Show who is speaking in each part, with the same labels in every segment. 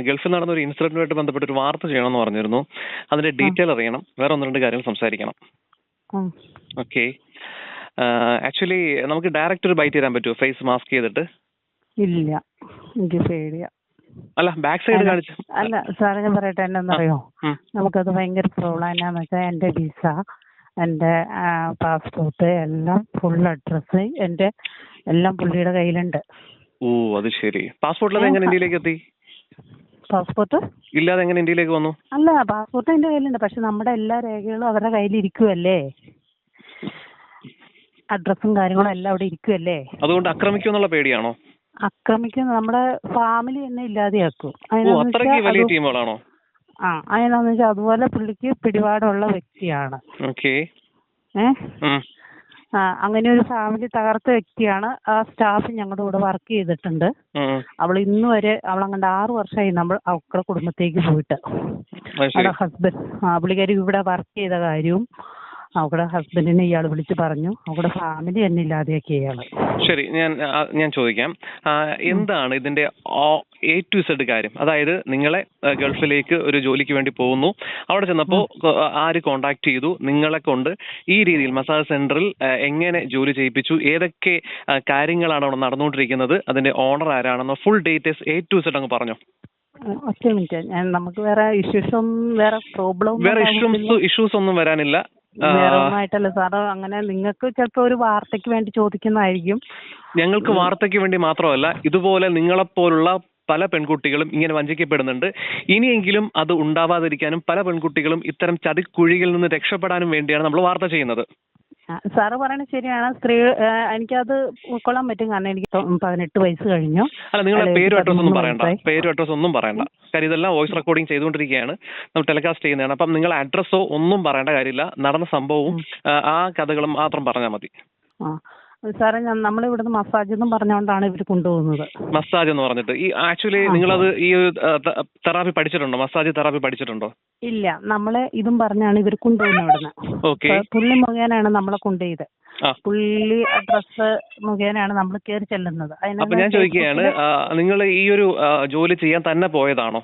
Speaker 1: ഗൾഫിൽ നടന്ന ഒരു ഇൻസിഡന്റുമായിട്ട് ബന്ധപ്പെട്ട് ഒരു വാർത്ത ചെയ്യണമെന്ന് പറഞ്ഞിരുന്നു. അതിന്റെ ഡീറ്റെയിൽ അറിയണം. വേറെ ഒന്ന് രണ്ട് കാര്യങ്ങൾ സംസാരിക്കണം. ഓക്കെ. ആക്ച്വലി നമുക്ക് ഡയറക്റ്റ് ഒരു ബൈറ്റ് തരാൻ പറ്റുമോ? ഫേസ് മാസ്ക് ചെയ്തിട്ട്?
Speaker 2: ഇല്ല. എനിക്ക് പേടിയാ.
Speaker 1: അല്ല ബാക്ക് സൈഡ് കാണിച്ചു.
Speaker 2: അല്ല സാറേ ഞാൻ പറയട്ടെ എന്നറിയോ. നമുക്കത് ഭയങ്കര പ്രോബ്ലം എന്നാന്ന് വെച്ചാൽ എന്റെ വിസ എന്റെ പാസ്പോർട്ട് എല്ലാം ഫുൾ അഡ്രസ്സ് എന്റെ എല്ലാം പുള്ളിയുടെ കയ്യിലുണ്ട്.
Speaker 1: ഓ അത് ശരി. പാസ്പോർട്ടിൽ എങ്ങനെ ഇന്ത്യയിലേക്ക് എത്തി?
Speaker 2: പാസ്പോർട്ട്?
Speaker 1: ഇല്ലാതെ എങ്ങനെ ഇന്ത്യയിലേക്ക് വന്നു?
Speaker 2: അല്ല പാസ്പോർട്ട് എന്റെ കയ്യിലുണ്ട്. പക്ഷെ നമ്മുടെ എല്ലാ രേഖകളും അവരുടെ കയ്യിൽ ഇരിക്കുവല്ലേ അഡ്രസ്സും കാര്യങ്ങളും എല്ലാം അവിടെ ഇരിക്കുവല്ലേ?
Speaker 1: അതുകൊണ്ട് ആക്രമിക്കുമെന്നുള്ള പേടിയാണോ?
Speaker 2: ആക്രമിക്കുന്ന നമ്മുടെ ഫാമിലി തന്നെ ഇല്ലാതെയാക്കും.
Speaker 1: അത്രയ്ക്ക് വലിയ ടീമുകളാണോ?
Speaker 2: ആ അതിനാന്ന് വെച്ചാൽ അതുപോലെ പുള്ളിക്ക് പിടിപാടുള്ള വ്യക്തിയാണ്. ഏഹ് അങ്ങനെ ഒരു ഫാമിലി തകർത്ത വ്യക്തിയാണ് ആ സ്റ്റാഫ് ഞങ്ങളുടെ കൂടെ വർക്ക് ചെയ്തിട്ടുണ്ട്. അവൾ ഇന്ന് വരെ അവൾ അങ്ങോട്ട് ആറ് വർഷമായി നമ്മൾ അവളുടെ കുടുംബത്തേക്ക് പോയിട്ട്. അവളുടെ ഹസ്ബൻഡ് ആ പുള്ളിക്കാരി ഇവിടെ വർക്ക് ചെയ്ത കാര്യവും അവളുടെ ഹസ്ബൻഡിനെ ഇയാൾ വിളിച്ച് പറഞ്ഞു. അവളുടെ ഫാമിലി തന്നെ ഇല്ലാതെയാക്കി ഇയാൾ.
Speaker 1: ശരി ഞാൻ ഞാൻ ചോദിക്കാം. എന്താണ് ഇതിന്റെ എ ടു സെഡ് കാര്യം? അതായത് നിങ്ങളെ ഗൾഫിലേക്ക് ഒരു ജോലിക്ക് വേണ്ടി പോകുന്നു. അവിടെ ചെന്നപ്പോ കൊ- ആര് കോണ്ടാക്ട് ചെയ്തു? നിങ്ങളെ കൊണ്ട് ഈ രീതിയിൽ മസാജ് സെന്ററിൽ എങ്ങനെ ജോലി ചെയ്യിപ്പിച്ചു? ഏതൊക്കെ കാര്യങ്ങളാണ് അവിടെ നടന്നുകൊണ്ടിരിക്കുന്നത്? അതിന്റെ ഓണർ ആരാണെന്നോ? Full details A to Z അങ്ങ് പറഞ്ഞു.
Speaker 2: ഒറ്റ മിനിറ്റ്. ഞാൻ നമുക്ക് വേറെ ഇഷ്യൂസ് ഒന്നും വേറെ പ്രോബ്ലം
Speaker 1: വേറെ ഇഷ്യൂസ് ഇഷ്യൂസ് ഒന്നും വരാനില്ല. ആ,
Speaker 2: വേറെ സാറ്. അങ്ങനെ നിങ്ങൾക്ക് ചിലപ്പോ ഒരു വാർത്തയ്ക്ക് വേണ്ടി ചോദിക്കുന്നതായിരിക്കും.
Speaker 1: ഞങ്ങൾക്ക് വാർത്തയ്ക്ക് വേണ്ടി മാത്രമല്ല ഇതുപോലെ നിങ്ങളെപ്പോലുള്ള പല പെൺകുട്ടികളും ഇങ്ങനെ വഞ്ചിക്കപ്പെടുന്നുണ്ട്. ഇനിയെങ്കിലും അത് ഉണ്ടാവാതിരിക്കാനും പല പെൺകുട്ടികളും ഇത്തരം ചതിക്കുഴിയിൽ നിന്ന് രക്ഷപ്പെടാനും വേണ്ടിയാണ് നമ്മൾ വാർത്ത ചെയ്യുന്നത്.
Speaker 2: സാറ് പറയണത് ശരിയാണ്. സ്ത്രീ എനിക്കത് ഉൾക്കൊള്ളാൻ പറ്റും. കാരണം എനിക്ക് പതിനെട്ട് വയസ്സ് കഴിഞ്ഞു.
Speaker 1: അല്ല നിങ്ങളുടെ പേരും അഡ്രസ് ഒന്നും പറയണ്ട. പേരും അഡ്രസ് ഒന്നും പറയണ്ട. കാര്യം ഇതെല്ലാം വോയിസ് റെക്കോർഡിംഗ് ചെയ്തുകൊണ്ടിരിക്കുകയാണ്. നമ്മൾ ടെലികാസ്റ്റ് ചെയ്യുന്നതാണ്. അപ്പം നിങ്ങൾ അഡ്രസ്സോ ഒന്നും പറയേണ്ട കാര്യമില്ല. നടന്ന സംഭവവും ആ, ആ കഥകളും മാത്രം പറഞ്ഞാൽ മതി.
Speaker 2: സാറേ ഞാൻ നമ്മളിവിടുന്ന് മസാജ് എന്നും പറഞ്ഞുകൊണ്ടാണ് ഇവർ കൊണ്ടുപോകുന്നത്.
Speaker 1: മസാജ് എന്ന് പറഞ്ഞിട്ട്. ഈ ആക്ച്വലി
Speaker 2: നിങ്ങൾ
Speaker 1: നിങ്ങളത് ഈ തെറാപ്പി പഠിച്ചിട്ടുണ്ടോ? മസാജ് തെറാപ്പി പഠിച്ചിട്ടുണ്ടോ?
Speaker 2: ഇല്ല നമ്മളെ ഇതും പറഞ്ഞാണ് ഇവർ കൊണ്ടുപോകുന്നത് അവിടുന്ന് പുള്ളി മുഖേനയാണ് നമ്മളെ കൊണ്ടുപോയത്. പുള്ളി ഡ്രസ് മുഖേനയാണ് നമ്മൾ കയറി ചെല്ലുന്നത്.
Speaker 1: അപ്പൊ ഞാൻ ചോദിക്കുകയാണ് നിങ്ങൾ ഈ ഒരു ജോലി ചെയ്യാൻ തന്നെ പോയതാണോ?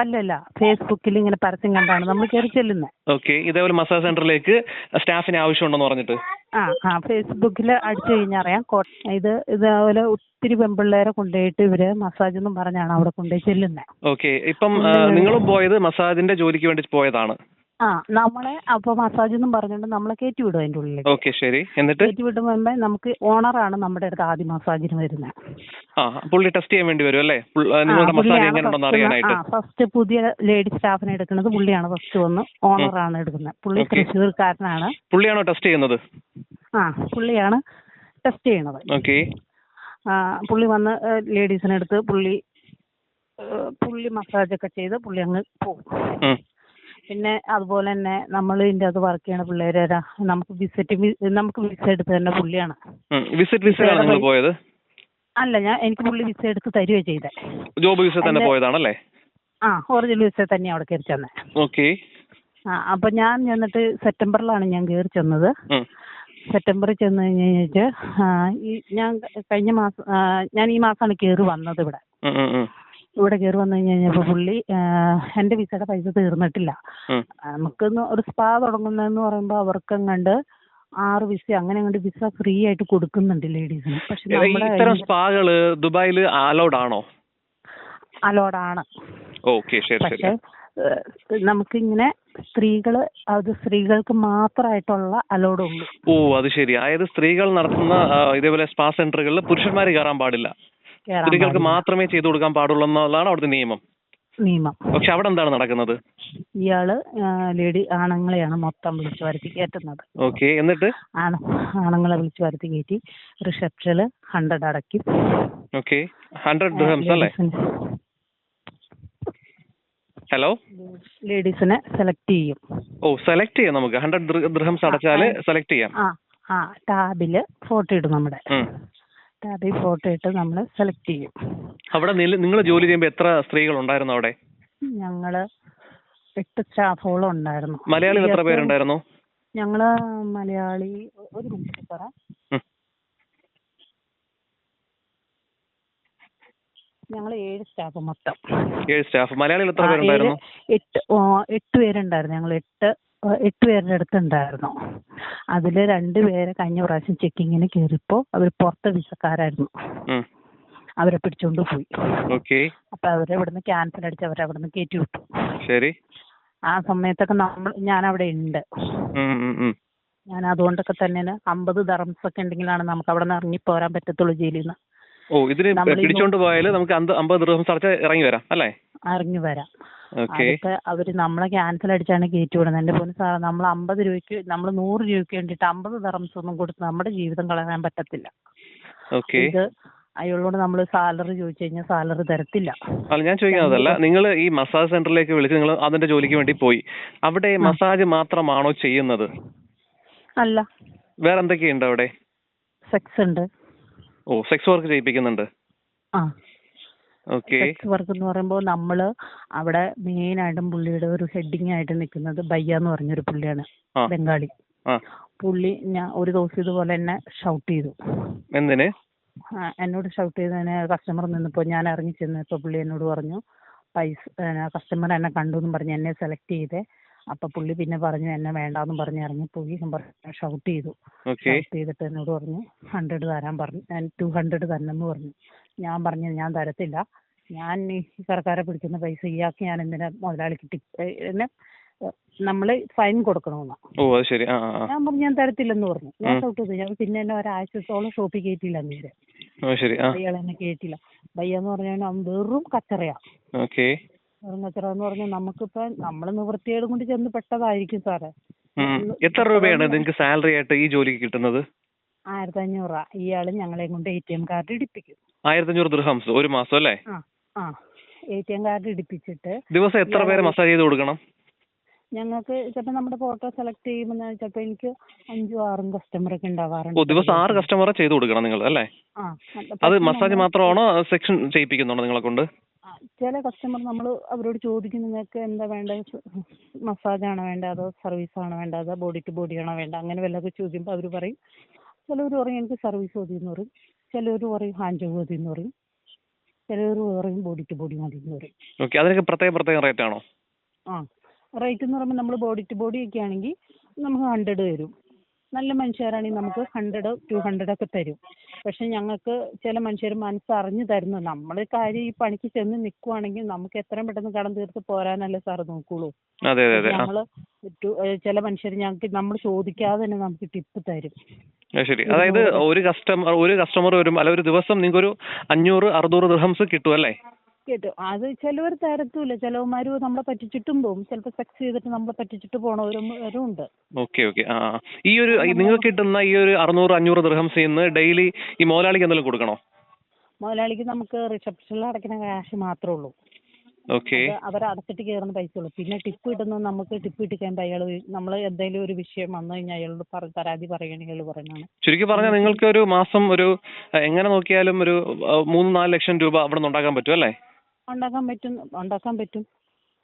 Speaker 2: അല്ലല്ല ഫേസ്ബുക്കിൽ ഇങ്ങനെ പരസ്യം കണ്ടാണ് നമ്മൾ കയറി ചെല്ലുന്നത്
Speaker 1: ഓക്കെ ഇതേപോലെ മസാജ് സെന്ററിലേക്ക് സ്റ്റാഫിന് ആവശ്യമുണ്ടെന്ന് പറഞ്ഞിട്ട്?
Speaker 2: ആ ആ ഫേസ്ബുക്കിൽ അടിച്ചു കഴിഞ്ഞാൽ അറിയാം ഇത് ഇതേപോലെ ഒത്തിരി പെൺപിള്ളേരെ കൊണ്ടുപോയിട്ട് ഇവർ മസാജ് എന്നും പറഞ്ഞാണ് അവിടെ കൊണ്ടുപോയി ചെല്ലുന്നത്
Speaker 1: ഓക്കെ ഇപ്പം നിങ്ങളും പോയത് മസാജിന്റെ ജോലിക്ക് വേണ്ടി പോയതാണ്.
Speaker 2: ആ നമ്മളെ അപ്പൊ മസാജ് എന്നും പറഞ്ഞുകൊണ്ട് നമ്മളെ കയറ്റി വിടും അതിന്റെ ഉള്ളിലേക്ക്.
Speaker 1: ഓക്കെ ശരി. എന്നിട്ട്?
Speaker 2: കയറ്റി വിടുമ്പോ നമുക്ക് ഓണറാണ് നമ്മുടെ അടുത്ത് ആദ്യം മസാജിന് വരുന്നത്
Speaker 1: ആ പുള്ളി ടെസ്റ്റ് ചെയ്യാൻ വേണ്ടി വരും അല്ലേ? പുൾ- ആ, നിങ്ങളുടെ മസാജ് എങ്ങനെയുണ്ടെന്ന് അറിയാനായിട്ട്.
Speaker 2: ഫസ്റ്റ് പുതിയ ലേഡി സ്റ്റാഫിനെ എടുക്കുന്നത് പുള്ളിയാണ് ഫസ്റ്റ് വന്ന് ഓണറാണ് എടുക്കുന്നത്. പുള്ളി. തൃശ്ശൂർക്കാരനാണ്.
Speaker 1: പുള്ളിയാണോ ടെസ്റ്റ് ചെയ്യുന്നത്?
Speaker 2: ആ പുള്ളിയാണ് ടെസ്റ്റ് ചെയ്യണത്
Speaker 1: ഓക്കെ.
Speaker 2: പുള്ളി വന്ന് ലേഡീസിനെടുത്ത് പുള്ളി പുള്ളി മസാജ് ഒക്കെ ചെയ്ത് പുള്ളി അങ്ങ് പോകും പിന്നെ അതുപോലെ തന്നെ നമ്മൾ ഇതിന്റെ അത് വർക്ക് ചെയ്യണ പിള്ളേരാ നമുക്ക് വിസിറ്റ് നമുക്ക് വിസ എടുത്ത് തന്നെ പുള്ളിയാണ്.
Speaker 1: വിസിറ്റ് വിസയിലാണ് നിങ്ങൾ പോയത്?
Speaker 2: അല്ല ഞാൻ എനിക്ക് പുള്ളി വിസ എടുത്ത് തരുവേ ചെയ്തേ.
Speaker 1: ജോബ് വിസ തന്നെ പോയതാണല്ലേ?
Speaker 2: ആ ഒറിജിനൽ വിസ തന്നെ അവിടെ കയറി ചെന്നേ.
Speaker 1: ഓക്കെ
Speaker 2: ആ അപ്പൊ ഞാൻ ചെന്നിട്ട് സെപ്റ്റംബറിലാണ് ഞാൻ കയറി ചെന്നത്. സെപ്റ്റംബറിൽ ചെന്ന് കഴിഞ്ഞ് കഴിഞ്ഞിട്ട് ഈ ഞാൻ കഴിഞ്ഞ മാസം ഞാൻ ഈ മാസമാണ് കയറി വന്നത് ഇവിടെ. ഇവിടെ കയറി വന്നു കഴിഞ്ഞ് കഴിഞ്ഞപ്പോൾ പുള്ളി എന്റെ വിസയുടെ പൈസ തീർന്നിട്ടില്ല. നമുക്കൊന്ന് ഒരു സ്പാ തുടങ്ങുന്നതെന്ന് പറയുമ്പോൾ അവർക്കങ്ങണ്ട് ആറ് വിസ അങ്ങനെ അങ്ങോട്ട് വിസ ഫ്രീ ആയിട്ട് കൊടുക്കുന്നുണ്ട് ലേഡീസിന് പക്ഷെ നമ്മുടെ
Speaker 1: ഇത്തരം സ്പാകൾ ദുബായിൽ അലൗഡ് ആണോ?
Speaker 2: അലോഡാണ്
Speaker 1: ആണ്.
Speaker 2: പക്ഷെ നമുക്കിങ്ങനെ സ്ത്രീകൾ അത് സ്ത്രീകൾക്ക് മാത്രമായിട്ടുള്ള അലോഡ് ഉള്ളൂ.
Speaker 1: ഓ അത് ശരി. അതായത് സ്ത്രീകൾ നടത്തുന്ന ഇതേപോലെ സ്പാ സെന്ററുകളിൽ പുരുഷന്മാർ കയറാൻ പാടില്ല. സ്ത്രീകൾക്ക് മാത്രമേ ചെയ്തു കൊടുക്കാൻ പാടുള്ളൂ എന്നുള്ളതാണ് അവിടുത്തെ നിയമം.
Speaker 2: നിയമം.
Speaker 1: പക്ഷെ അവിടെ എന്താണ് നടക്കുന്നത്?
Speaker 2: ഇയാൾ ലേഡി ആണുങ്ങളെയാണ് മൊത്തം വിളിച്ചു വരുത്തി കയറ്റുന്നത്
Speaker 1: ഓക്കെ എന്നിട്ട്?
Speaker 2: ആണ് ആണുങ്ങളെ വിളിച്ചു വരുത്തി കയറ്റി റിസപ്ഷനിൽ ഹൺഡ്രഡ് അടക്കി
Speaker 1: ഓക്കെ ഹൺഡ്രഡ് ഡ്രഹംസ് അല്ലേ? ഹലോ?
Speaker 2: ലേഡീസിനെ സെലക്ട് ചെയ്യും.
Speaker 1: ഓ സെലക്ട് ചെയ്യാം നമുക്ക്. ഹൺഡ്രഡ് ഡ്രഹംസ് അടച്ചാൽ സെലക്ട് ചെയ്യാം.
Speaker 2: ആ ടാബിൽ ഫോട്ടോ ഇടും നമ്മുടെ. ടാബിൽ ഫോട്ടോ ഇട്ട് നമ്മൾ സെലക്ട് ചെയ്യും.
Speaker 1: അവിടെ നിങ്ങൾ ജോലി ചെയ്യുമ്പോൾ എത്ര സ്ത്രീകൾ ഉണ്ടായിരുന്നു അവിടെ?
Speaker 2: ഞങ്ങൾ എട്ട് സ്റ്റാഫുകളും ഉണ്ടായിരുന്നു.
Speaker 1: മലയാളികൾ എത്ര പേരുണ്ടായിരുന്നു?
Speaker 2: ഞങ്ങൾ മലയാളി ഒരു മിനിറ്റ്
Speaker 1: പറ.
Speaker 2: ഞങ്ങൾ ഏഴ് സ്റ്റാഫ് മൊത്തം.
Speaker 1: ഏഴ് സ്റ്റാഫ്. മലയാളികൾ എത്ര പേരുണ്ടായിരുന്നു?
Speaker 2: എട്ട് എട്ട് പേരുണ്ടായിരുന്നു. ഞങ്ങൾ എട്ട് എട്ട് പേരുടെ അടുത്തുണ്ടായിരുന്നു. അതിൽ രണ്ട് പേരെ കഴിഞ്ഞ പ്രാവശ്യം ചെക്കിങ്ങിന് കയറിയപ്പോൾ അവർ പുറത്തെ വിസക്കാരായിരുന്നു. അവരെ പിടിച്ചോണ്ട് പോയി.
Speaker 1: ഓക്കെ.
Speaker 2: അപ്പൊ അവരെ ഇവിടുന്ന് ക്യാൻസൽ അടിച്ച് അവരെ അവിടുന്ന് കയറ്റി വിട്ടു.
Speaker 1: ശരി.
Speaker 2: ആ സമയത്തൊക്കെ നമ്മൾ ഞാൻ അവിടെ ഉണ്ട്. ഞാൻ അതുകൊണ്ടൊക്കെ തന്നെ അമ്പത് ദറംസ് ഒക്കെ ഉണ്ടെങ്കിലാണ് നമുക്ക് അവിടെ നിന്ന് ഇറങ്ങി പോരാൻ പറ്റത്തുള്ളൂ ജയിലിൽ നിന്ന്
Speaker 1: ഓ ഇതിന് പിടിച്ചോണ്ട് പോയാൽ നമുക്ക് അമ്പത് ദിവസം അടച്ച് ഇറങ്ങി വരാം അല്ലേ?
Speaker 2: ഇറങ്ങി വരാം.
Speaker 1: ഓക്കേ.
Speaker 2: അതിപ്പോ അവർ നമ്മളെ ക്യാൻസൽ അടിച്ചാണ് കയറ്റി വിടുന്നത്. എന്റെ പൊന്നു സാറേ നമ്മൾ അമ്പത് രൂപയ്ക്ക് നമ്മൾ നൂറ് രൂപയ്ക്ക് വേണ്ടിയിട്ട് അമ്പത് ദറംസ് ഒന്നും കൊടുത്ത് നമ്മുടെ ജീവിതം കളയാൻ പറ്റത്തില്ല.
Speaker 1: ഓക്കേ.
Speaker 2: ഇത് അയാളോട് നമ്മൾ സാലറി ചോദിച്ചു കഴിഞ്ഞാൽ സാലറി തരത്തില്ല.
Speaker 1: അല്ല ഞാൻ ചോദിക്കുന്നതല്ല നിങ്ങൾ ഈ മസാജ് സെന്ററിലേക്ക് വിളിച്ച് നിങ്ങൾ അതിന്റെ ജോലിക്ക് വേണ്ടി പോയി. അവിടെ മസാജ് മാത്രമാണോ ചെയ്യുന്നത്?
Speaker 2: അല്ല.
Speaker 1: വേറെ എന്തൊക്കെയുണ്ട് അവിടെ?
Speaker 2: സെക്സ് ഉണ്ട്.
Speaker 1: ഓ സെക്സ് വർക്ക് ചെയ്യിപ്പിക്കുന്നുണ്ട്.
Speaker 2: ആ.
Speaker 1: ഓക്കെ
Speaker 2: സെക്സ് വർക്ക് എന്ന് പറയുമ്പോൾ നമ്മൾ അവിടെ മെയിൻ ആയിട്ടും പുള്ളിയുടെ ഒരു ഹെഡിങ് ആയിട്ട് നിൽക്കുന്നത് ബയ്യ എന്ന് പറഞ്ഞൊരു പുള്ളിയാണ് ബംഗാളി. പുള്ളി ഞാൻ ഒരു ദിവസം ഇതുപോലെ എന്നെ ഷൗട്ട് ചെയ്തു.
Speaker 1: എന്തിന്?
Speaker 2: എന്നോട് ഷൗട്ട് ചെയ്തതിന് കസ്റ്റമർ നിന്നപ്പോൾ ഞാൻ ഇറങ്ങി ചെന്നപ്പോൾ പുള്ളി എന്നോട് പറഞ്ഞു പൈസ കസ്റ്റമർ എന്നെ കണ്ടു എന്നും പറഞ്ഞ് എന്നെ സെലക്ട് ചെയ്തേ. അപ്പോൾ പുള്ളി പിന്നെ പറഞ്ഞു എന്നെ വേണ്ടാന്നും പറഞ്ഞ് ഇറങ്ങി പോയി പറഞ്ഞു ഷൗട്ട് ചെയ്തു. ഷൗട്ട് ചെയ്തിട്ട് എന്നോട് പറഞ്ഞു ഹൺഡ്രഡ് തരാൻ പറഞ്ഞു. ഞാൻ ടു ഹൺഡ്രഡ് തന്നെന്ന് പറഞ്ഞു. ഞാൻ പറഞ്ഞു ഞാൻ തരത്തില്ല. ഞാൻ ഈ സർക്കാരെ പിടിക്കുന്ന പൈസ ഇയാൾക്ക് ഞാൻ എന്തിനാ മുതലാളിക്ക് ടിപ്പ് എന്നെ നമ്മൾ ഫൈൻ കൊടുക്കണമെന്നാ. ഞാൻ പറഞ്ഞു ഞാൻ തരത്തില്ലെന്ന് പറഞ്ഞു. ഞാൻ ഷൗട്ട് ചെയ്തു. ഞാൻ പിന്നെ എന്നെ ഒരാഴ്ചത്തോളം ഷോപ്പിൽ കയറ്റിയില്ല നേരെ അയാൾ എന്നെ കേട്ടില്ല ഭയ്യ എന്ന് പറഞ്ഞാൽ വെറും കച്ചറയാ.
Speaker 1: ഓക്കെ
Speaker 2: വെറും കച്ചറ എന്ന് പറഞ്ഞാൽ നമുക്കിപ്പോ നമ്മൾ നിവൃത്തിയേട് കൊണ്ട് ചെന്ന് പെട്ടതായിരിക്കും സാറേ.
Speaker 1: എത്ര രൂപയാണ് നിങ്ങൾക്ക് സാലറി ആയിട്ട് ഈ ജോലിക്ക് കിട്ടുന്നത്?
Speaker 2: ആയിരത്തി അഞ്ഞൂറാ ഇയാൾ ഞങ്ങളെ കൊണ്ട് എ ടി എം കാർഡ് ഇടിപ്പിക്കും.
Speaker 1: ആയിരത്തഞ്ഞൂറ് ദിർഹംസ് ഒരു മാസം അല്ലേ?
Speaker 2: എ ടി എം കാർഡ് ഇടിപ്പിച്ചിട്ട്
Speaker 1: ദിവസം എത്ര പേരെ മസാജ് ചെയ്ത് കൊടുക്കണം?
Speaker 2: ഞങ്ങൾക്ക് ചിലപ്പോൾ നമ്മുടെ ഫോട്ടോ സെലക്ട് ചെയ്യുമ്പോൾ ചിലപ്പോൾ എനിക്ക് അഞ്ചും ആറും കസ്റ്റമർ ഒക്കെ ഉണ്ടാവാറുണ്ട്.
Speaker 1: ദിവസം ആറ് കസ്റ്റമറെ ചെയ്ത് കൊടുക്കണം നിങ്ങൾ അല്ലേ? അത് മസാജ് മാത്രമാണോ സെക്ഷൻ ചെയ്യിപ്പിക്കുന്നുണ്ടോ നിങ്ങളെ കൊണ്ട്?
Speaker 2: ചില കസ്റ്റമർ നമ്മൾ അവരോട് ചോദിക്കും നിങ്ങൾക്ക് എന്താ വേണ്ടത്? മസാജ് ആണോ വേണ്ടത്? അതോ സർവീസ് ആണോ വേണ്ടത്? അതോ ബോഡി ടു ബോഡി ആണോ വേണ്ടത്? അങ്ങനെ വല്ലതൊക്കെ ചോദിക്കുമ്പോൾ അവർ പറയും. ചിലവർ പറയും എനിക്ക് സർവീസ് മതി എന്ന് പറയും. ചിലവർ പറയും ഹാൻഡ് ജോബ് മതി എന്ന് പറയും. ചിലവർ പറയും ബോഡി ടു ബോഡി മതി എന്ന് പറയും.
Speaker 1: ഓക്കെ അതിനൊക്കെ പ്രത്യേക പ്രത്യേക റേറ്റ് ആണോ?
Speaker 2: ആ. റേറ്റ് എന്ന് പറയുമ്പോൾ നമ്മൾ ബോഡി ടു ബോഡി ഒക്കെ ആണെങ്കിൽ നമുക്ക് ഹൺഡ്രഡ് തരും നല്ല മനുഷ്യരാണെങ്കിൽ നമുക്ക് ഹൺഡ്രഡ് ടു ഹൺഡ്രഡ് ഒക്കെ തരും. പക്ഷെ ഞങ്ങൾക്ക് ചില മനുഷ്യർ മനസ്സറിഞ്ഞ് തരുന്നു. നമ്മൾ കാര്യം ഈ പണിക്ക് ചെന്ന് നിൽക്കുവാണെങ്കിൽ നമുക്ക് എത്രയും പെട്ടെന്ന് കടം തീർത്ത് പോരാനല്ലേ സാറ് നോക്കുള്ളൂ.
Speaker 1: അതെ
Speaker 2: ചില മനുഷ്യർ ഞങ്ങൾക്ക് നമ്മൾ ചോദിക്കാതെ തന്നെ നമുക്ക് ടിപ്പ് തരും.
Speaker 1: ശരി. അതായത് ഒരു കസ്റ്റമർ ഒരു കസ്റ്റമർ വരും അല്ല ഒരു ദിവസം നിങ്ങൾക്ക് ഒരു അഞ്ഞൂറ് അറുന്നൂറ് ദിർഹംസ് കിട്ടും അല്ലേ?
Speaker 2: കേട്ടോ. അത് ചിലവർ തരത്തൂല ചിലവന്മാര് നമ്മളെ പറ്റിച്ചിട്ടും പോകും ചിലപ്പോൾ സെക്സ് ചെയ്തിട്ട് നമ്മളെ പറ്റിച്ചിട്ട് പോണവരും ഉണ്ട്.
Speaker 1: Okay okay. ആ. ഈ ഒരു നിങ്ങൾക്ക് കിട്ടുന്ന ഈ ഒരു അറുന്നൂറ് അഞ്ഞൂറ് ദൃഹംസ് ഇന്ന് ഡെയിലി ഈ മുതലാളിക്ക് എന്തെങ്കിലും കൊടുക്കണോ?
Speaker 2: മുതലാളിക്ക് നമുക്ക് റിസപ്ഷനിൽ അടയ്ക്കുന്ന ക്യാഷ് മാത്രമേ ഉള്ളൂ.
Speaker 1: ഓക്കെ.
Speaker 2: അവർ അടച്ചിട്ട് കയറുന്ന പൈസ ഉള്ളൂ. പിന്നെ ടിപ്പ് കിട്ടുന്നത് നമുക്ക് ടിപ്പ് കിട്ടിക്കാൻ അയാൾ നമ്മൾ എന്തെങ്കിലും ഒരു വിഷയം വന്നു കഴിഞ്ഞാൽ അയാളോട് പരാതി പറയുകയാണെങ്കിൽ പറയുന്നതാണ്.
Speaker 1: ചുരുക്കി പറഞ്ഞാൽ നിങ്ങൾക്ക് ഒരു മാസം ഒരു എങ്ങനെ നോക്കിയാലും ഒരു മൂന്ന് നാല് ലക്ഷം രൂപ അവിടെ നിന്ന് ഉണ്ടാക്കാൻ പറ്റും അല്ലേ?
Speaker 2: ഉണ്ടാക്കാൻ പറ്റും ഉണ്ടാക്കാൻ പറ്റും.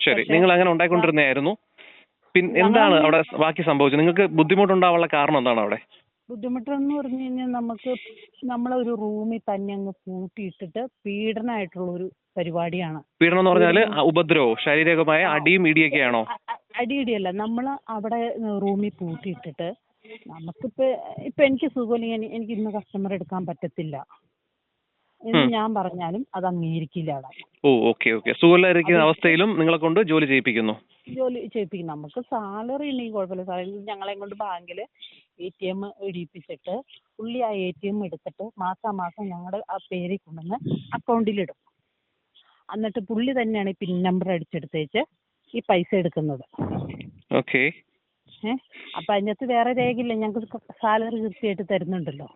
Speaker 1: ശരി നിങ്ങൾ അങ്ങനെ ഉണ്ടായിക്കൊണ്ടിരുന്നായിരുന്നു പിന്നെ എന്താണ് അവിടെ ബാക്കി സംഭവിച്ചത്? നിങ്ങൾക്ക് ബുദ്ധിമുട്ടുണ്ടാവാനുള്ള കാരണം എന്താണ് അവിടെ?
Speaker 2: ബുദ്ധിമുട്ടെന്ന് പറഞ്ഞു കഴിഞ്ഞാൽ നമുക്ക് നമ്മളെ ഒരു റൂമിൽ തന്നെ അങ്ങ് പൂട്ടിയിട്ടിട്ട് പീഡനമായിട്ടുള്ള ഒരു പരിപാടിയാണ്.
Speaker 1: പീഡനം എന്ന് പറഞ്ഞാൽ ഉപദ്രവോ ശാരീരികമായ അടിയും ഇടിയൊക്കെയാണോ?
Speaker 2: ആണോ അ- അടിയിടിയല്ല നമ്മൾ അവിടെ റൂമിൽ പൂട്ടിയിട്ടിട്ട് നമുക്കിപ്പോ ഇപ്പൊ എനിക്ക് സുഖമില്ല. എനിക്ക് ഇന്ന് കസ്റ്റമർ എടുക്കാൻ പറ്റത്തില്ല. എന്ന് ഞാൻ പറഞ്ഞാലും അത് അംഗീകരിക്കില്ല അവിടെ
Speaker 1: ഓ ഓക്കെ ഓക്കെ. സുഖമില്ലാതിരിക്കുന്ന അവസ്ഥയിലും നിങ്ങളെ കൊണ്ട് ജോലി ചെയ്യിപ്പിക്കുന്നു.
Speaker 2: ജോലി ചെയ്യിപ്പിക്കും. നമുക്ക് സാലറി ഉണ്ടെങ്കിൽ കുഴപ്പമില്ല. സാലറി ഞങ്ങളെ കൊണ്ട് ബാങ്കിൽ എ ടി എം ഇടിപ്പിച്ചിട്ട് പുള്ളി ആ എ ടി എം എടുത്തിട്ട് മാസാ മാസം ഞങ്ങളുടെ ആ പേരിൽ കൊണ്ടുവന്ന് അക്കൗണ്ടിലിടും എന്നിട്ട് പുള്ളി തന്നെയാണ് ഈ പിൻ നമ്പർ അടിച്ചെടുത്തേച്ച് ഈ പൈസ എടുക്കുന്നത്.
Speaker 1: ഓക്കെ.
Speaker 2: അപ്പൊ അതിനകത്ത് വേറെ രേഖയില്ല. ഞങ്ങൾക്ക് സാലറി കൃത്യമായിട്ട് തരുന്നുണ്ടല്ലോ.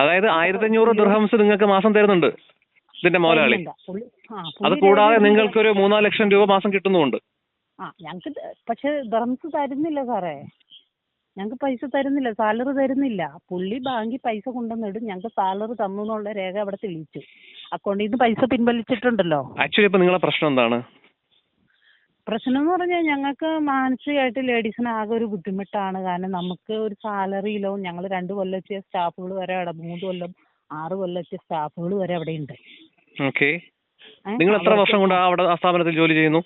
Speaker 1: അതായത് ആയിരത്തഞ്ഞൂറ് ദുർഹംസ് നിങ്ങൾക്ക് മാസം തരുന്നുണ്ട് ഇതിന്റെ മുതലാളി അത് കൂടാതെ
Speaker 2: നിങ്ങൾക്ക്
Speaker 1: ഒരു മൂന്നാൽ ലക്ഷം രൂപ മാസം കിട്ടുന്നുമുണ്ട്.
Speaker 2: ആ ഞങ്ങൾക്ക് പക്ഷെ ദർംസ് തരുന്നില്ല സാറേ. ഞങ്ങൾക്ക് പൈസ തരുന്നില്ല സാലറി തരുന്നില്ല. പുള്ളി ബാങ്കിൽ പൈസ കൊണ്ടുവന്നിടും ഞങ്ങൾക്ക് സാലറി തന്നു എന്നുള്ള രേഖ അവിടെ തെളിയിച്ചു. അക്കൗണ്ടിൽ നിന്ന് പൈസ പിൻവലിച്ചിട്ടുണ്ടല്ലോ.
Speaker 1: ആക്ച്വലി ഇപ്പൊ നിങ്ങളെ പ്രശ്നം എന്താണ്?
Speaker 2: പ്രശ്നം എന്ന് പറഞ്ഞാൽ ഞങ്ങൾക്ക് മാനസികമായിട്ട് ലേഡീസിന് ആകെ ഒരു ബുദ്ധിമുട്ടാണ്. കാരണം നമുക്ക് ഒരു സാലറി സാലറിയിലോ ഞങ്ങൾ രണ്ട് കൊല്ലം എത്തിയ സ്റ്റാഫുകൾ വരെ അവിടെ മൂന്ന് കൊല്ലം ആറ് കൊല്ലം എത്തിയ സ്റ്റാഫുകൾ വരെ അവിടെ ഉണ്ട്
Speaker 1: ഓക്കെ. നിങ്ങൾ എത്ര വർഷം കൊണ്ട് അവിടെ ആ സ്ഥാപനത്തിൽ ജോലി ചെയ്യുന്നു?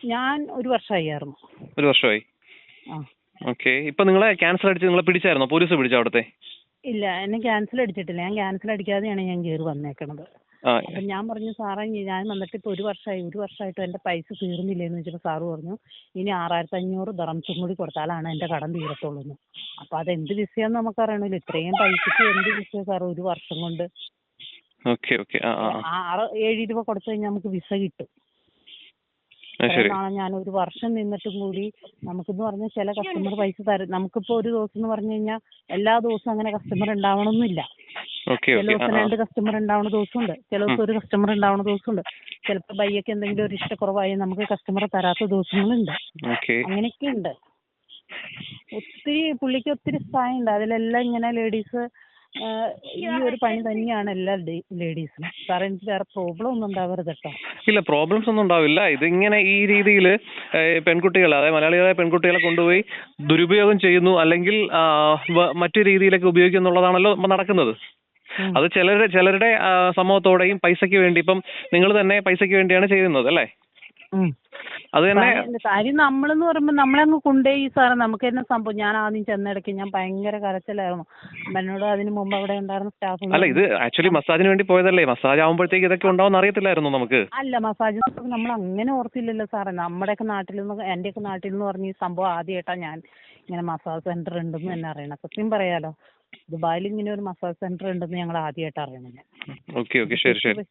Speaker 2: ഞാൻ ഒരു വർഷമായിരുന്നു
Speaker 1: ഒരു വർഷമായി
Speaker 2: ആ.
Speaker 1: ഓക്കെ. ഇപ്പൊ നിങ്ങളെ ക്യാൻസർ അടിച്ച് നിങ്ങളെ പിടിച്ചായിരുന്നോ? പോലീസ് പിടിച്ചോ അവിടുത്തെ?
Speaker 2: ഇല്ല എന്നെ ക്യാൻസൽ അടിച്ചിട്ടില്ല. ഞാൻ ക്യാൻസൽ അടിക്കാതെയാണ് ഞാൻ കയറി വന്നേക്കണത്. അപ്പം ഞാൻ പറഞ്ഞു സാറേ ഞാൻ വന്നിട്ട് ഇപ്പൊ ഒരു വർഷമായി ഒരു വർഷമായിട്ട് എന്റെ പൈസ തീർന്നില്ലേ എന്ന് വെച്ചപ്പോൾ സാറ് പറഞ്ഞു ഇനി ആറായിരത്തി അഞ്ഞൂറ് ദറംസും കൂടി കൊടുത്താലാണ് എന്റെ കടം തീരത്തുള്ളൂ എന്ന് അപ്പോൾ അത് എന്ത് വിഷയം നമുക്ക് അറിയണമല്ലോ ഇത്രയും പൈസക്ക് എന്ത് വിഷയം സാർ ഒരു വർഷം കൊണ്ട്. ആറ് ഏഴ് രൂപ കൊടുത്തു കഴിഞ്ഞാൽ നമുക്ക് വിസ കിട്ടും. ഞാൻ ഒരു വർഷം നിന്നിട്ടും കൂടി നമുക്കെന്ന് പറഞ്ഞാൽ ചില കസ്റ്റമർ പൈസ തരും. നമുക്കിപ്പോ ഒരു ദിവസം എന്ന് പറഞ്ഞു കഴിഞ്ഞാൽ എല്ലാ ദിവസവും അങ്ങനെ കസ്റ്റമർ ഉണ്ടാവണമെന്നില്ല ചില ദിവസം രണ്ട് കസ്റ്റമർ ഉണ്ടാവുന്ന ദിവസമുണ്ട്. ചില ദിവസം ഒരു കസ്റ്റമർ ഉണ്ടാവുന്ന ദിവസമുണ്ട്. ചിലപ്പോൾ ബയ്യൊക്കെ എന്തെങ്കിലും ഒരു ഇഷ്ടക്കുറവായി നമുക്ക് കസ്റ്റമറെ തരാത്ത ദിവസങ്ങളുണ്ട്. അങ്ങനെയൊക്കെ ഉണ്ട് ഒത്തിരി പുള്ളിക്ക് ഒത്തിരി സ്ഥായമുണ്ട് അതിലെല്ലാം ഇങ്ങനെ ലേഡീസ് ഈ ഒരു പണി തന്നെയാണ് എല്ലാ ലേഡീസിനും സാറേ എനിക്ക് വേറെ പ്രോബ്ലം ഒന്നും ഉണ്ടാവരുത് കേട്ടോ
Speaker 1: ഇല്ല പ്രോബ്ലംസ് ഒന്നും ഉണ്ടാവില്ല. ഇതിങ്ങനെ ഈ രീതിയിൽ പെൺകുട്ടികൾ അതായത് മലയാളികളായ പെൺകുട്ടികളെ കൊണ്ടുപോയി ദുരുപയോഗം ചെയ്യുന്നു അല്ലെങ്കിൽ മറ്റു രീതിയിലൊക്കെ ഉപയോഗിക്കുന്നുള്ളതാണല്ലോ നടക്കുന്നത്. അത് ചിലരുടെ ചിലരുടെ സമൂഹത്തോടെയും പൈസയ്ക്ക് വേണ്ടി ഇപ്പം നിങ്ങൾ തന്നെ പൈസയ്ക്ക് വേണ്ടിയാണ് ചെയ്യുന്നത് അല്ലേ? അത് തന്നെ
Speaker 2: കാര്യം- നമ്മളെന്ന് പറയുമ്പോൾ നമ്മളങ്ങ് കൊണ്ടുപോയി സാറേ നമുക്ക് തന്നെ സംഭവം. ഞാൻ ആദ്യം ചെന്നിടയ്ക്ക് ഞാൻ ഭയങ്കര കരച്ചിലായിരുന്നു. എന്നോട് അതിന് മുമ്പ് അവിടെ ഉണ്ടായിരുന്ന സ്റ്റാഫ്
Speaker 1: അല്ല ഇത് ആക്ച്വലി മസാജിന് വേണ്ടി പോയതല്ലേ? മസാജ് ആവുമ്പോഴത്തേക്ക് ഇതൊക്കെ ഉണ്ടാവും അറിയത്തില്ലായിരുന്നു നമുക്ക്.
Speaker 2: അല്ല മസാജ് നമ്മൾ അങ്ങനെ ഓർത്തില്ലല്ലോ സാറേ. നമ്മുടെയൊക്കെ നാട്ടിൽ നിന്ന് എന്റെയൊക്കെ നാട്ടിൽ നിന്ന് പറഞ്ഞ ഈ സംഭവം ആദ്യമായിട്ടാണ് ഞാൻ ഇങ്ങനെ മസാജ് സെന്റർ ഉണ്ടെന്ന് തന്നെ അറിയണം സത്യം പറയാലോ. ദുബായിൽ ഇങ്ങനെ ഒരു മസാജ് സെന്റർ ഉണ്ടെന്ന് ഞങ്ങൾ ആദ്യമായിട്ട് അറിയണം ഞാൻ
Speaker 1: ഓക്കെ ഓക്കെ ശരി ശരി.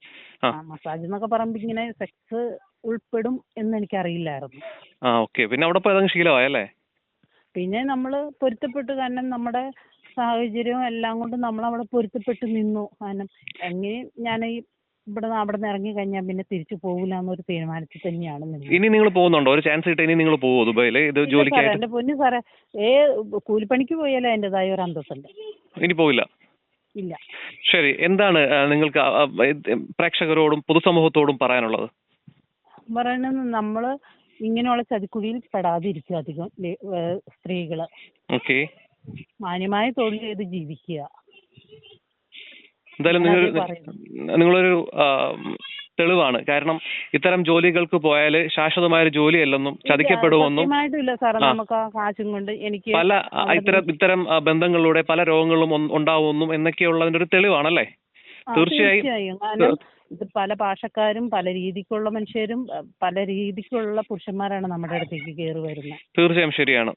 Speaker 1: ആ.
Speaker 2: ആ മസാജ് എന്നൊക്കെ പറയുമ്പോൾ ഇങ്ങനെ സെക്സ് ഉൾപ്പെടും എന്ന് എനിക്കറിയില്ലായിരുന്നു.
Speaker 1: ആ ഓക്കെ. പിന്നെ അവിടെ പോയതങ്ങ് ശീലമായല്ലേ?
Speaker 2: പിന്നെ നമ്മൾ പൊരുത്തപ്പെട്ടു. കാരണം നമ്മുടെ സാഹചര്യവും എല്ലാം കൊണ്ട് നമ്മൾ അവിടെ പൊരുത്തപ്പെട്ട് നിന്നു. കാരണം എങ്ങനെ ഞാൻ ഈ ഇവിടെ അവിടെ നിന്ന് ഇറങ്ങി കഴിഞ്ഞാൽ പിന്നെ തിരിച്ചു പോകില്ല എന്നൊരു തീരുമാനത്തിൽ തന്നെയാണ് നിന്നത്.
Speaker 1: ഇനി നിങ്ങൾ പോകുന്നുണ്ടോ? ഒരു ചാൻസ് കിട്ടി ഇനി നിങ്ങൾ പോകുമോ ദുബായിൽ ഇത്
Speaker 2: ഇല്ല സാറേ,
Speaker 1: ജോലിക്കായിട്ട്
Speaker 2: എന്റെ പൊന്നു സാറേ ഏ കൂലിപ്പണിക്ക് പോയാലേ അതിന്റെതായ ഒരു അന്തസ്സുണ്ട്.
Speaker 1: ഇനി പോവില്ല?
Speaker 2: ഇല്ല.
Speaker 1: ശരി എന്താണ് ആ, നിങ്ങൾക്ക് ആ, ആ, ഇത് പ്രേക്ഷകരോടും പൊതുസമൂഹത്തോടും പറയാനുള്ളത്?
Speaker 2: പറയണത് നമ്മൾ ഇങ്ങനെയുള്ള ചതിക്കുഴിയിൽ പെടാതിരിക്കുക അധികം ലേ- സ്ത്രീകൾ.
Speaker 1: ഓക്കെ.
Speaker 2: മാന്യമായ തൊഴിൽ ചെയ്ത് ജീവിക്കുക.
Speaker 1: എന്തായാലും നിങ്ങൾ. നിങ്ങളൊരു തെളിവാണ്. കാരണം ഇത്തരം ജോലികൾക്ക് പോയാൽ ശാശ്വതമായ ഒരു ജോലിയല്ലെന്നും ചതിക്കപ്പെടുമെന്നും പല ഇത്തരം ഇത്തരം ബന്ധങ്ങളിലൂടെ പല രോഗങ്ങളും ഉണ്ടാവുമെന്നും എന്നൊക്കെയുള്ളതിന്റെ ഒരു തെളിവാണല്ലേ തീർച്ചയായും.
Speaker 2: ഇത് പല ഭാഷക്കാരും പല രീതിക്കുള്ള മനുഷ്യരും പല രീതിക്കുള്ള പുരുഷന്മാരാണ് നമ്മുടെ അടുത്തേക്ക് കയറി വരുന്നത്
Speaker 1: തീർച്ചയായും ശരിയാണ്.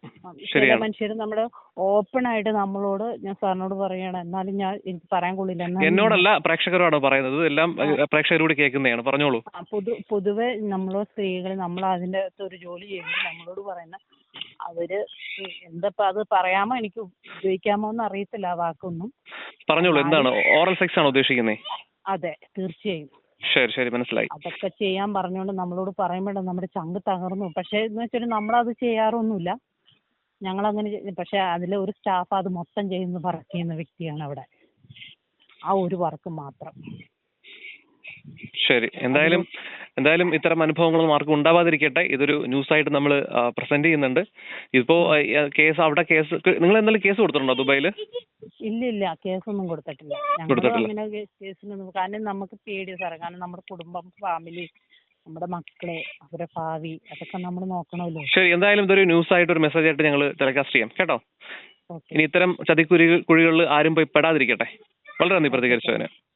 Speaker 2: ചില. മനുഷ്യർ നമ്മുടെ ഓപ്പൺ ആയിട്ട് നമ്മളോട് ഞാൻ സാറിനോട് പറയണം എന്നാലും ഞാൻ എനിക്ക് പറയാൻ കൊള്ളില്ല
Speaker 1: എന്നോടല്ല പ്രേക്ഷകരോടാണ് പറയുന്നത്. എല്ലാം പ്രേക്ഷകരോട് കേൾക്കുന്നതാണ്. പറഞ്ഞോളൂ.
Speaker 2: പൊതുവെ നമ്മളോ സ്ത്രീകൾ നമ്മൾ അതിന്റെ അകത്ത് ഒരു ജോലി ചെയ്യുമ്പോൾ നമ്മളോട് പറയുന്ന അവർ എന്താ അത് പറയാമോ എനിക്ക് ഉപയോഗിക്കാമോ എന്ന് അറിയത്തില്ല ആ വാക്കൊന്നും.
Speaker 1: പറഞ്ഞോളൂ. എന്താണ്? ഓറൽ സെക്സ് ആണോ ഉദ്ദേശിക്കുന്നത്
Speaker 2: അതെ തീർച്ചയായും.
Speaker 1: ശരി ശരി മനസ്സിലായി.
Speaker 2: അതൊക്കെ ചെയ്യാൻ പറഞ്ഞുകൊണ്ട് നമ്മളോട് പറയുമ്പോഴാണ് നമ്മുടെ ചങ്ക് തകർന്നു. പക്ഷേ എന്ന് വെച്ചാൽ നമ്മളത് ചെയ്യാറൊന്നുമില്ല. ഞങ്ങൾ അങ്ങനെ പക്ഷേ അതിലെ ഒരു സ്റ്റാഫ് അത് മൊത്തം ചെയ്യുന്ന വർക്ക് ചെയ്യുന്ന വ്യക്തിയാണ് അവിടെ. ആ ഒരു വർക്ക് മാത്രം.
Speaker 1: ശരി. എന്തായാലും എന്തായാലും ഇത്തരം അനുഭവങ്ങളൊന്നും ആർക്കും ഉണ്ടാവാതിരിക്കട്ടെ. ഇതൊരു ന്യൂസ് ആയിട്ട് നമ്മൾ പ്രസന്റ് ചെയ്യുന്നുണ്ട്. ഇപ്പോ കേസ് അവിടെ കേസ് നിങ്ങൾ എന്തായാലും കേസ് കൊടുത്തിട്ടുണ്ടോ ദുബായിൽ
Speaker 2: ഇല്ല ഇല്ല കേസൊന്നും കൊടുത്തിട്ടില്ല. ഞങ്ങൾ അങ്ങനെ കേസ് കേസിനൊന്നും കാരണം നമുക്ക് പേടിയാ സാറേ. കാരണം നമ്മുടെ കുടുംബം ഫാമിലി നമ്മുടെ മക്കളെ അവരുടെ ഭാവി അതൊക്കെ നമ്മൾ നോക്കണമല്ലോ.
Speaker 1: ശരി എന്തായാലും ഇതൊരു ന്യൂസ് ആയിട്ട് ഒരു മെസ്സേജ് ആയിട്ട് ഞങ്ങൾ ടെലികാസ്റ്റ് ചെയ്യാം. കേട്ടോ? ഇനി ഇത്തരം ചതിക്കുരി കുഴികളിൽ ആരും പോയി പെടാതിരിക്കട്ടെ. വളരെ നന്ദി പ്രതികരിച്ചതിന്.